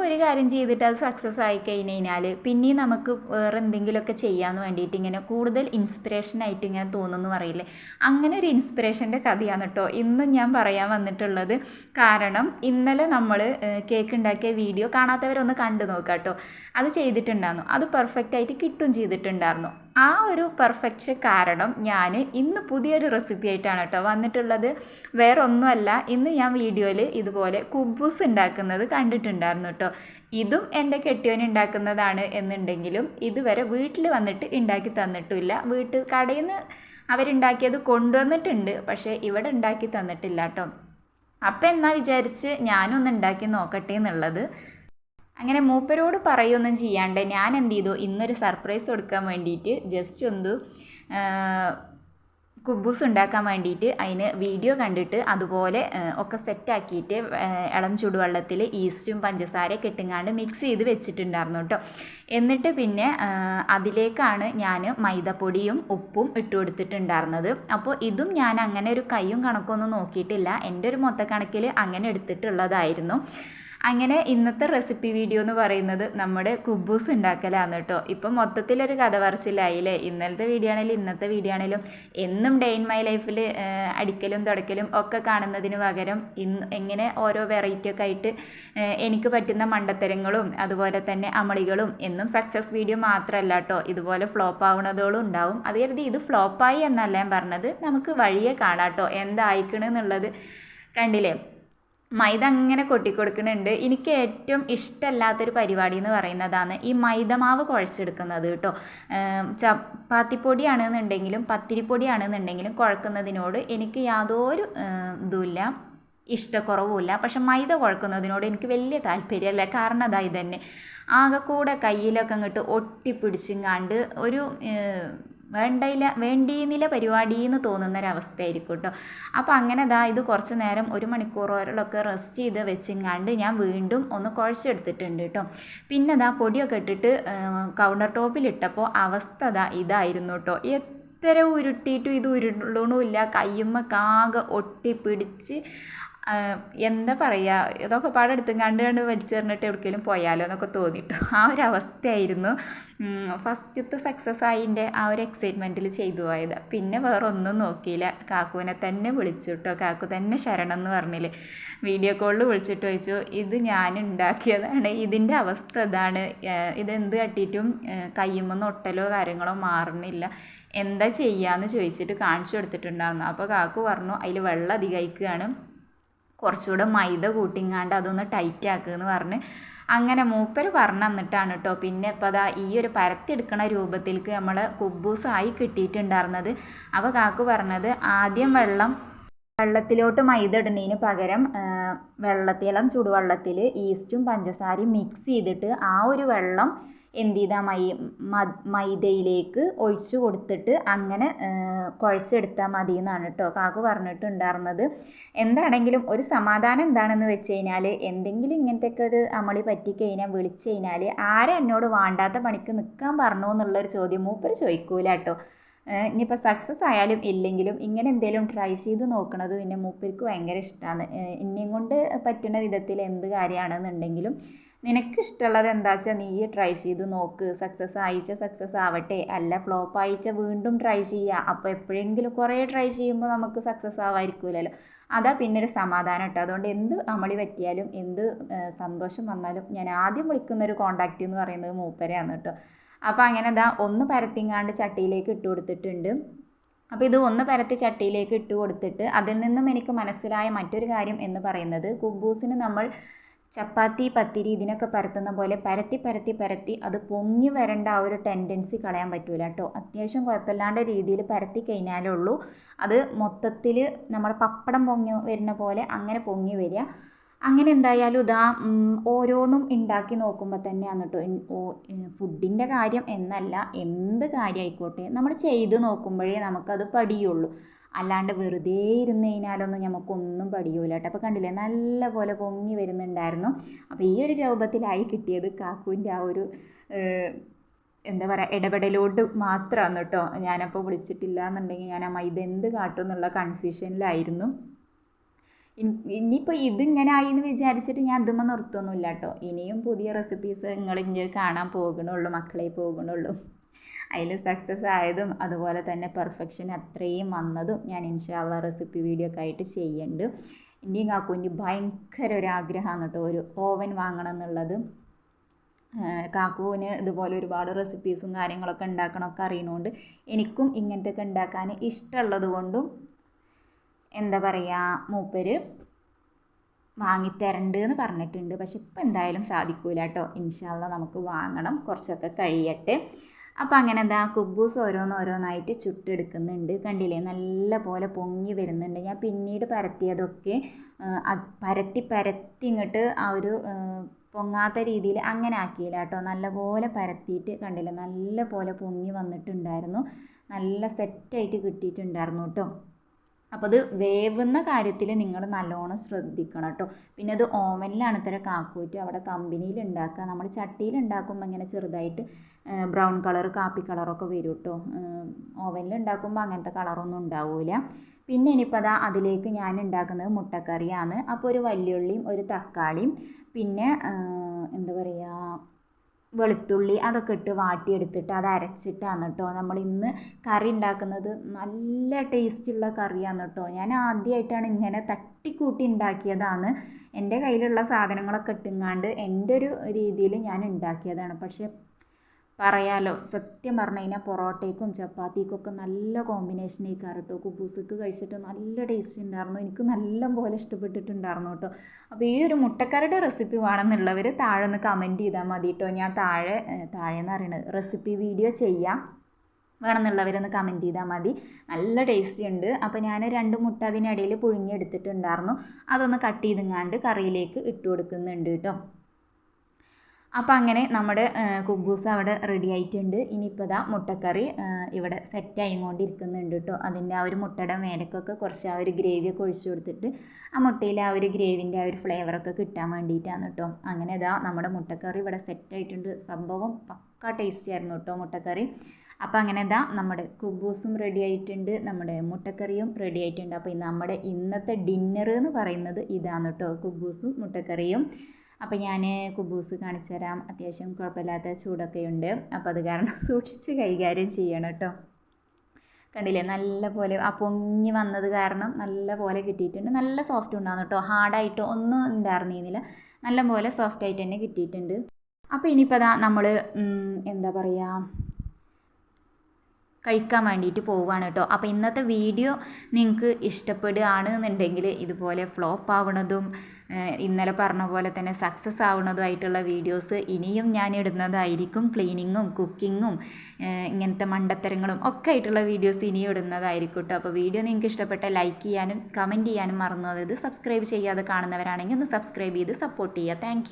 നമുക്കൊരു കാര്യം ചെയ്തിട്ട് അത് സക്സസ് ആയി കഴിഞ്ഞ് കഴിഞ്ഞാൽ പിന്നെയും നമുക്ക് വേറെ എന്തെങ്കിലുമൊക്കെ ചെയ്യാമെന്ന് വേണ്ടിയിട്ട് ഇങ്ങനെ കൂടുതൽ ഇൻസ്പിറേഷൻ ആയിട്ട് ഇങ്ങനെ തോന്നുന്നു പറയില്ലേ? അങ്ങനെ ഒരു ഇൻസ്പിറേഷന്റെ കഥയാണ് കേട്ടോ ഇന്ന് ഞാൻ പറയാൻ വന്നിട്ടുള്ളത് കാരണം ഇന്നലെ നമ്മൾ കേക്ക് ഉണ്ടാക്കിയ വീഡിയോ കാണാത്തവരൊന്ന് കണ്ടു നോക്കാം കേട്ടോ അത് ചെയ്തിട്ടുണ്ടായിരുന്നു. അത് പെർഫെക്റ്റ് ആയിട്ട് കിട്ടും ചെയ്തിട്ടുണ്ടായിരുന്നു. ആ ഒരു പെർഫെക്ഷൻ കാരണം ഞാൻ ഇന്ന് പുതിയൊരു റെസിപ്പി ആയിട്ടാണ് കേട്ടോ വന്നിട്ടുള്ളത്. വേറെ ഒന്നുമല്ല ഇന്ന് ഞാൻ വീഡിയോയിൽ ഇതുപോലെ കുബൂസ് ഉണ്ടാക്കുന്നത് കണ്ടിട്ടുണ്ടായിരുന്നു കേട്ടോ ഇതും എന്റെ കെട്ടിയോൻ ഉണ്ടാക്കുന്നതാണ് എന്നുണ്ടെങ്കിലും ഇതുവരെ വീട്ടിൽ വന്നിട്ട് ഉണ്ടാക്കി തന്നിട്ടില്ല. വീട്ടിൽ കടയിൽ നിന്ന് അവരുണ്ടാക്കിയത് കൊണ്ടുവന്നിട്ടുണ്ട് പക്ഷേ ഇവിടെ ഉണ്ടാക്കി തന്നിട്ടില്ല കേട്ടോ അപ്പം എന്നാൽ വിചാരിച്ച് ഞാനൊന്ന് ഉണ്ടാക്കി നോക്കട്ടെ എന്നുള്ളത്. അങ്ങനെ മൂപ്പരോട് പറയുകയൊന്നും ചെയ്യാണ്ട് ഞാൻ എന്ത് ചെയ്തു? ഇന്നൊരു സർപ്രൈസ് കൊടുക്കാൻ വേണ്ടിയിട്ട് ജസ്റ്റ് ഒന്ന് കുബൂസ് ഉണ്ടാക്കാൻ വേണ്ടിയിട്ട് അതിന് വീഡിയോ കണ്ടിട്ട് അതുപോലെ ഒക്കെ സെറ്റാക്കിയിട്ട് ഇളം ചൂടുവെള്ളത്തിൽ ഈസ്റ്റും പഞ്ചസാരയൊക്കെ ഇട്ടുങ്ങാണ്ട് മിക്സ് ചെയ്ത് വെച്ചിട്ടുണ്ടായിരുന്നു കേട്ടോ എന്നിട്ട് പിന്നെ അതിലേക്കാണ് ഞാൻ മൈദപ്പൊടിയും ഉപ്പും ഇട്ട് കൊടുത്തിട്ടുണ്ടായിരുന്നത്. അപ്പോൾ ഇതും ഞാൻ അങ്ങനെ ഒരു കയ്യും കണക്കൊന്നും നോക്കിയിട്ടില്ല. എന്റെ ഒരു മൊത്തക്കണക്കിൽ അങ്ങനെ എടുത്തിട്ടുള്ളതായിരുന്നു. അങ്ങനെ ഇന്നത്തെ റെസിപ്പി വീഡിയോ എന്ന് പറയുന്നത് നമ്മുടെ കുബൂസ് ഉണ്ടാക്കലാണ് കേട്ടോ. ഇപ്പം മൊത്തത്തിലൊരു കഥ പറച്ചിലായില്ലേ? ഇന്നലത്തെ വീഡിയോ ആണെങ്കിലും ഇന്നത്തെ വീഡിയോ ആണെങ്കിലും എന്നും ഡേ ഇൻ മൈ ലൈഫിൽ അടിക്കലും തുടക്കലും ഒക്കെ കാണുന്നതിന് പകരം ഇന്ന് എങ്ങനെ ഓരോ വെറൈറ്റി ഒക്കെ ആയിട്ട് എനിക്ക് പറ്റുന്ന മണ്ടത്തരങ്ങളും അതുപോലെ തന്നെ അമളികളും എന്നും സക്സസ് വീഡിയോ മാത്രമല്ല കേട്ടോ. ഇതുപോലെ ഫ്ലോപ്പ് ആവുന്നതോളും ഉണ്ടാവും. അത് കരുതി ഇത് ഫ്ലോപ്പായി എന്നല്ല ഞാൻ പറഞ്ഞത്. നമുക്ക് വഴിയെ കാണാം കേട്ടോ. എന്തായിക്കണെന്നുള്ളത് കണ്ടില്ലേ? മൈദ അങ്ങനെ കൊട്ടിക്കൊടുക്കുന്നുണ്ട്. എനിക്ക് ഏറ്റവും ഇഷ്ടമല്ലാത്തൊരു പരിപാടി എന്ന് പറയുന്നതാണ് ഈ മൈദമാവ് കുഴച്ചെടുക്കുന്നത് കേട്ടോ. ചപ്പാത്തിപ്പൊടിയാണെന്നുണ്ടെങ്കിലും പത്തിരിപ്പൊടിയാണെന്നുണ്ടെങ്കിലും കുഴക്കുന്നതിനോട് എനിക്ക് യാതൊരു ഇതുമില്ല. ഇഷ്ടക്കുറവുമില്ല. പക്ഷെ മൈദ കുഴക്കുന്നതിനോട് എനിക്ക് വലിയ താല്പര്യമല്ല. കാരണം അതായി തന്നെ ആകെ കൂടെ കയ്യിലൊക്കെ അങ്ങോട്ട് ഒട്ടിപ്പിടിച്ചിങ്ങാണ്ട് ഒരു വേണ്ടയില്ല വേണ്ടിയെന്നില്ല പരിപാടി എന്ന് തോന്നുന്നൊരവസ്ഥയായിരിക്കും കേട്ടോ അപ്പോൾ അങ്ങനെ ഇതാ ഇത് കുറച്ച് നേരം ഒരു മണിക്കൂറോളൊക്കെ റെസ്റ്റ് ചെയ്ത് വെച്ചിങ്ങാണ്ട് ഞാൻ വീണ്ടും ഒന്ന് കുഴച്ചെടുത്തിട്ടുണ്ട് കേട്ടോ പിന്നെ ദാ പൊടിയൊക്കെ ഇട്ടിട്ട് കൗണ്ടർ ടോപ്പിലിട്ടപ്പോൾ അവസ്ഥ ദാ ഇതായിരുന്നു കേട്ടോ എത്ര ഉരുട്ടിയിട്ടും ഇത് ഉരുളണമില്ല. കയ്യുമ്മക്കാകെ ഒട്ടിപ്പിടിച്ച് എന്താ പറയുക ഇതൊക്കെ പാടെടുത്തും കണ്ട് കണ്ട് വലിച്ചെറിഞ്ഞിട്ട് എവിടേക്കെങ്കിലും പോയാലോ എന്നൊക്കെ തോന്നിയിട്ടു ആ ഒരു അവസ്ഥയായിരുന്നു ഫസ്റ്റത്തെ സക്സസ് ആയിന്റെ ആ ഒരു എക്സൈറ്റ്മെന്റിൽ ചെയ്തു പോയത്. പിന്നെ വേറെ ഒന്നും നോക്കിയില്ല. കാക്കുവിനെ തന്നെ വിളിച്ചു കേട്ടോ കാക്കു തന്നെ ശരണം എന്ന് പറഞ്ഞില്ലേ. വീഡിയോ കോളിൽ വിളിച്ചിട്ട് ചോദിച്ചു ഇത് ഞാൻ ഉണ്ടാക്കിയതാണ് ഇതിന്റെ അവസ്ഥ ഇതാണ് ഇതെന്ത് കട്ടിയിട്ടും കയ്യുമെന്ന് ഒട്ടലോ കാര്യങ്ങളോ മാറുന്നില്ല എന്താ ചെയ്യാന്ന് ചോദിച്ചിട്ട് കാണിച്ചു കൊടുത്തിട്ടുണ്ടായിരുന്നു. അപ്പോൾ കാക്കു പറഞ്ഞു അതിൽ വെള്ളം അധികമായിക്കുകയാണ് കുറച്ചുകൂടെ മൈദ കൂട്ടിങ്ങാണ്ട് അതൊന്ന് ടൈറ്റ് ആക്കുക എന്ന് പറഞ്ഞ് അങ്ങനെ മൂപ്പർ പറഞ്ഞു തന്നിട്ടാണ് കേട്ടോ പിന്നെ ഇപ്പോൾ അതാ ഈ ഒരു പരത്തിയെടുക്കണ രൂപത്തിലേക്ക് നമ്മൾ കുബൂസായി കിട്ടിയിട്ടുണ്ടായിരുന്നത്. അപ്പോൾ കാക്കു പറഞ്ഞത് ആദ്യം വെള്ളം വെള്ളത്തിലോട്ട് മൈദ ഇടുന്നതിന് പകരം വെള്ളത്തിളം ചുടുവെള്ളത്തിൽ ഈസ്റ്റും പഞ്ചസാരയും മിക്സ് ചെയ്തിട്ട് ആ ഒരു വെള്ളം എന്ത് ചെയ്താൽ മൈ മൈദയിലേക്ക് ഒഴിച്ചു കൊടുത്തിട്ട് അങ്ങനെ കുഴച്ചെടുത്താൽ മതി എന്നാണ് കേട്ടോ കാക്കു പറഞ്ഞിട്ടുണ്ടായിരുന്നത്. എന്താണെങ്കിലും ഒരു സമാധാനം എന്താണെന്ന് വെച്ച് കഴിഞ്ഞാൽ എന്തെങ്കിലും ഇങ്ങനത്തെയൊക്കെ ഒരു അമളി പറ്റിക്കഴിഞ്ഞാൽ വിളിച്ചു കഴിഞ്ഞാൽ ആരെ എന്നോട് വേണ്ടാത്ത പണിക്ക് നിൽക്കാൻ പറഞ്ഞോ എന്നുള്ളൊരു ചോദ്യം മൂപ്പർ ചോദിക്കൂല കേട്ടോ ഇനിയിപ്പോൾ സക്സസ് ആയാലും ഇല്ലെങ്കിലും ഇങ്ങനെ എന്തെങ്കിലും ട്രൈ ചെയ്ത് നോക്കണത് പിന്നെ മൂപ്പർക്ക് ഭയങ്കര ഇഷ്ടമാണ് എന്നെയും കൊണ്ട് പറ്റുന്ന വിധത്തിൽ എന്ത് കാര്യമാണെന്നുണ്ടെങ്കിലും നിനക്ക് ഇഷ്ടമുള്ളത് എന്താ വെച്ചാൽ നീ ട്രൈ ചെയ്ത് നോക്ക്. സക്സസ് ആയിച്ച സക്സസ് ആവട്ടെ. അല്ല ഫ്ലോപ്പ് ആയിച്ച വീണ്ടും ട്രൈ ചെയ്യുക അപ്പോൾ എപ്പോഴെങ്കിലും കുറേ ട്രൈ ചെയ്യുമ്പോൾ നമുക്ക് സക്സസ് ആവായിരിക്കില്ലല്ലോ അതാ പിന്നെ ഒരു സമാധാനം കേട്ടോ അതുകൊണ്ട് എന്ത് അമളി പറ്റിയാലും എന്ത് സന്തോഷം വന്നാലും ഞാൻ ആദ്യം വിളിക്കുന്ന ഒരു കോണ്ടാക്റ്റ് എന്ന് പറയുന്നത് മൂപ്പരെയാണ് കേട്ടോ അപ്പോൾ അങ്ങനെ ഇതാ ഒന്ന് പരത്തിങ്ങാണ്ട് ചട്ടിയിലേക്ക് ഇട്ട് കൊടുത്തിട്ടുണ്ട്. അപ്പോൾ ഇത് ഒന്ന് പരത്തി ചട്ടിയിലേക്ക് ഇട്ട് കൊടുത്തിട്ട് അതിൽ നിന്നും എനിക്ക് മനസ്സിലായ മറ്റൊരു കാര്യം എന്ന് പറയുന്നത് കുബൂസിന് നമ്മൾ ചപ്പാത്തി പത്തിരി ഇതിനൊക്കെ പരത്തുന്ന പോലെ പരത്തി പരത്തി പരത്തി അത് പൊങ്ങി വരേണ്ട ആ ഒരു ടെൻഡൻസി കളയാൻ പറ്റൂല കേട്ടോ അത്യാവശ്യം കുഴപ്പമില്ലാണ്ട രീതിയിൽ പരത്തി കഴിഞ്ഞാലേ ഉള്ളൂ. അത് മൊത്തത്തിൽ നമ്മുടെ പപ്പടം പൊങ്ങി വരുന്ന പോലെ അങ്ങനെ പൊങ്ങി വരിക. അങ്ങനെ എന്തായാലും ഇതാ ഓരോന്നും ഉണ്ടാക്കി നോക്കുമ്പോൾ തന്നെയാണ് കേട്ടോ ഫുഡിന്റെ കാര്യം എന്നല്ല എന്ത് കാര്യമായിക്കോട്ടെ നമ്മൾ ചെയ്ത് നോക്കുമ്പോഴേ നമുക്കത് പടിയുള്ളൂ അല്ലാണ്ട് വെറുതെ ഇരുന്ന് കഴിഞ്ഞാലൊന്നും നമുക്കൊന്നും പടിയൂല കേട്ടോ അപ്പോൾ കണ്ടില്ലേ നല്ല പോലെ പൊങ്ങി വരുന്നുണ്ടായിരുന്നു. അപ്പോൾ ഈ ഒരു രൂപത്തിലായി കിട്ടിയത് കാക്കുവിന്റെ ആ ഒരു എന്താ പറയുക ഇടപെടലോട്ട് മാത്രമാണ് കേട്ടോ ഞാനപ്പോൾ വിളിച്ചിട്ടില്ല എന്നുണ്ടെങ്കിൽ ഞാൻ അമ്മ ഇതെന്ത് കാട്ടും എന്നുള്ള കൺഫ്യൂഷനിലായിരുന്നു ഇനിയിപ്പോൾ ഇതിങ്ങനെ ആയി എന്ന് വിചാരിച്ചിട്ട് ഞാൻ അതുമ്മ നിർത്തൊന്നുമില്ല കേട്ടോ ഇനിയും പുതിയ റെസിപ്പീസ് നിങ്ങൾ ഇങ്ങനെ കാണാൻ പോകണുള്ളൂ മക്കളെ പോകണുള്ളൂ അതിൽ സക്സസ് ആയതും അതുപോലെ തന്നെ പെർഫെക്ഷൻ അത്രയും വന്നതും ഞാൻ ഇൻഷാല്ല റെസിപ്പി വീഡിയോ ഒക്കെ ആയിട്ട് ചെയ്യുന്നുണ്ട് ഇനിയും കാക്കുവിന്റെ ഭയങ്കര ഒരു ആഗ്രഹമാണ് കേട്ടോ ഒരു ഓവൻ വാങ്ങണം എന്നുള്ളത്. കാക്കുവിന് ഇതുപോലെ ഒരുപാട് റെസിപ്പീസും കാര്യങ്ങളൊക്കെ ഉണ്ടാക്കണമൊക്കെ അറിയണോണ്ട് എനിക്കും ഇങ്ങനത്തെ ഒക്കെ ഉണ്ടാക്കാൻ ഇഷ്ടമുള്ളത് കൊണ്ടും എന്താ പറയുക മൂപ്പര് വാങ്ങിത്തരണ്ട് എന്ന് പറഞ്ഞിട്ടുണ്ട്. പക്ഷെ ഇപ്പം എന്തായാലും സാധിക്കൂല കേട്ടോ ഇൻഷാല്ല നമുക്ക് വാങ്ങണം. കുറച്ചൊക്കെ കഴിയട്ടെ. അപ്പം അങ്ങനെ എന്താ കുബൂസ് ഓരോന്നോരോന്നായിട്ട് ചുട്ടെടുക്കുന്നുണ്ട്. കണ്ടില്ലേ? നല്ല പോലെ പൊങ്ങി വരുന്നുണ്ട്. ഞാൻ പിന്നീട് പരത്തിയതൊക്കെ പരത്തി പരത്തി ഇങ്ങോട്ട് ആ ഒരു പൊങ്ങാത്ത രീതിയിൽ അങ്ങനെ ആക്കിയില്ല കേട്ടോ നല്ലപോലെ പരത്തിയിട്ട് കണ്ടില്ല? നല്ല പോലെ പൊങ്ങി വന്നിട്ടുണ്ടായിരുന്നു. നല്ല സെറ്റായിട്ട് കിട്ടിയിട്ടുണ്ടായിരുന്നു കേട്ടോ അപ്പോൾ അത് വേവുന്ന കാര്യത്തിൽ നിങ്ങൾ നല്ലോണം ശ്രദ്ധിക്കണം കേട്ടോ. പിന്നെ അത് ഓവനിലാണ് ഇത്ര കാക്കൂറ്റ് അവിടെ കമ്പനിയിൽ ഉണ്ടാക്കുക. നമ്മൾ ചട്ടിയിൽ ഉണ്ടാക്കുമ്പോൾ ഇങ്ങനെ ചെറുതായിട്ട് ബ്രൗൺ കളർ കാപ്പി കളറൊക്കെ വരും കേട്ടോ. ഓവനിൽ ഉണ്ടാക്കുമ്പോൾ അങ്ങനത്തെ കളറൊന്നും ഉണ്ടാവില്ല പിന്നെ ഇനിയിപ്പോൾ അതാ അതിലേക്ക് ഞാൻ ഉണ്ടാക്കുന്നത് മുട്ടക്കറിയാണ്. അപ്പോൾ ഒരു വലിയുള്ളിയും ഒരു തക്കാളിയും. പിന്നെ എന്താ പറയുക വെളുത്തുള്ളി അതൊക്കെ ഇട്ട് വാട്ടിയെടുത്തിട്ട് അത് അരച്ചിട്ടാണ് കേട്ടോ. നമ്മൾ ഇന്ന് കറി ഉണ്ടാക്കുന്നത് നല്ല ടേസ്റ്റുള്ള കറിയാണ് കേട്ടോ. ഞാൻ ആദ്യമായിട്ടാണ് ഇങ്ങനെ തട്ടിക്കൂട്ടി ഉണ്ടാക്കിയതാണ്. എന്റെ കയ്യിലുള്ള സാധനങ്ങളൊക്കെ ഇട്ടുങ്ങാണ്ട് എന്റെ ഒരു രീതിയിൽ ഞാൻ ഉണ്ടാക്കിയതാണ്. പക്ഷേ പറയാലോ സത്യം പറഞ്ഞു കഴിഞ്ഞാൽ പൊറോട്ടയ്ക്കും ചപ്പാത്തിക്കൊക്കെ നല്ല കോമ്പിനേഷൻ ആയിക്കാറ് കേട്ടോ കുബൂസക്ക് കഴിച്ചിട്ട് നല്ല ടേസ്റ്റ് ഉണ്ടായിരുന്നു എനിക്ക് നല്ല പോലെ ഇഷ്ടപ്പെട്ടിട്ടുണ്ടായിരുന്നു കേട്ടോ. അപ്പോൾ ഈ ഒരു മുട്ടക്കറിയുടെ റെസിപ്പി വേണമെന്നുള്ളവർ താഴെ ഒന്ന് കമന്റ് ചെയ്താൽ മതി കേട്ടോ. ഞാൻ താഴെ താഴെ എന്ന് പറയുന്നത് റെസിപ്പി വീഡിയോ ചെയ്യാം. വേണമെന്നുള്ളവരൊന്ന് കമന്റ് ചെയ്താൽ മതി. നല്ല ടേസ്റ്റി ഉണ്ട് അപ്പോൾ ഞാൻ രണ്ട് മുട്ട അതിനിടയിൽ പുഴുങ്ങിയെടുത്തിട്ടുണ്ടായിരുന്നു അതൊന്ന് കട്ട് ചെയ്തിങ്ങാണ്ട് കറിയിലേക്ക് ഇട്ട് കൊടുക്കുന്നുണ്ട് കേട്ടോ. അപ്പോൾ അങ്ങനെ നമ്മുടെ കുബൂസ് അവിടെ റെഡി ആയിട്ടുണ്ട്. ഇനിയിപ്പോൾ ഇതാ മുട്ടക്കറി ഇവിടെ സെറ്റ് ആയിക്കൊണ്ടിരിക്കുന്നുണ്ട് കേട്ടോ അതിന്റെ ആ ഒരു മുട്ടയുടെ മേലക്കൊക്കെ കുറച്ച് ആ ഒരു ഗ്രേവിയൊക്കെ ഒഴിച്ചു കൊടുത്തിട്ട് ആ മുട്ടയിൽ ആ ഒരു ഗ്രേവിന്റെ ആ ഒരു ഫ്ലേവറൊക്കെ കിട്ടാൻ വേണ്ടിയിട്ടാണ് കേട്ടോ അങ്ങനെ ഇതാ നമ്മുടെ മുട്ടക്കറി ഇവിടെ സെറ്റ് ആയിട്ടുണ്ട്. സംഭവം പക്ക ടേസ്റ്റി ആയിരുന്നു കേട്ടോ മുട്ടക്കറി. അപ്പോൾ അങ്ങനെ ഇതാ നമ്മുടെ കുബൂസും റെഡി ആയിട്ടുണ്ട്. നമ്മുടെ മുട്ടക്കറിയും റെഡി ആയിട്ടുണ്ട്. അപ്പോൾ നമ്മുടെ ഇന്നത്തെ ഡിന്നർ എന്ന് പറയുന്നത് ഇതാണ് കേട്ടോ കുബൂസും മുട്ടക്കറിയും. അപ്പോൾ ഞാൻ കുബൂസ് കാണിച്ചു തരാം. അത്യാവശ്യം കുഴപ്പമില്ലാത്ത ചൂടൊക്കെ ഉണ്ട് അപ്പോൾ അത് കാരണം സൂക്ഷിച്ച് കൈകാര്യം ചെയ്യണം കേട്ടോ. കണ്ടില്ലേ? നല്ല പോലെ ആ പൊങ്ങി വന്നത് കാരണം നല്ല പോലെ കിട്ടിയിട്ടുണ്ട്. നല്ല സോഫ്റ്റ് ഉണ്ടാകുന്നു കേട്ടോ. ഹാർഡായിട്ടോ ഒന്നും ഉണ്ടായിരുന്നില്ല നല്ല പോലെ സോഫ്റ്റ് ആയിട്ട് തന്നെ കിട്ടിയിട്ടുണ്ട്. അപ്പോൾ ഇനിയിപ്പോൾ അതാ നമ്മൾ എന്താ പറയുക കഴിക്കാൻ വേണ്ടിയിട്ട് പോവുകയാണ് കേട്ടോ. അപ്പോൾ ഇന്നത്തെ വീഡിയോ നിങ്ങൾക്ക് ഇഷ്ടപ്പെടുകയാണ് എന്നുണ്ടെങ്കിൽ ഇതുപോലെ ഫ്ലോപ്പ് ആവണതും ഇന്നലെ പറഞ്ഞ പോലെ തന്നെ സക്സസ് ആവുന്നതുമായിട്ടുള്ള വീഡിയോസ് ഇനിയും ഞാൻ ഇടുന്നതായിരിക്കും. ക്ലീനിങ്ങും കുക്കിങ്ങും ഇങ്ങനത്തെ മണ്ടത്തരങ്ങളും ഒക്കെ ആയിട്ടുള്ള വീഡിയോസ് ഇനിയും ഇടുന്നതായിരിക്കും കേട്ടോ. അപ്പോൾ വീഡിയോ നിങ്ങൾക്ക് ഇഷ്ടപ്പെട്ട ലൈക്ക് ചെയ്യാനും കമന്റ് ചെയ്യാനും മറന്നു പോകരുത്. സബ്സ്ക്രൈബ് ചെയ്യാതെ കാണുന്നവരാണെങ്കിൽ ഒന്ന് സബ്സ്ക്രൈബ് ചെയ്ത് സപ്പോർട്ട് ചെയ്യുക. താങ്ക്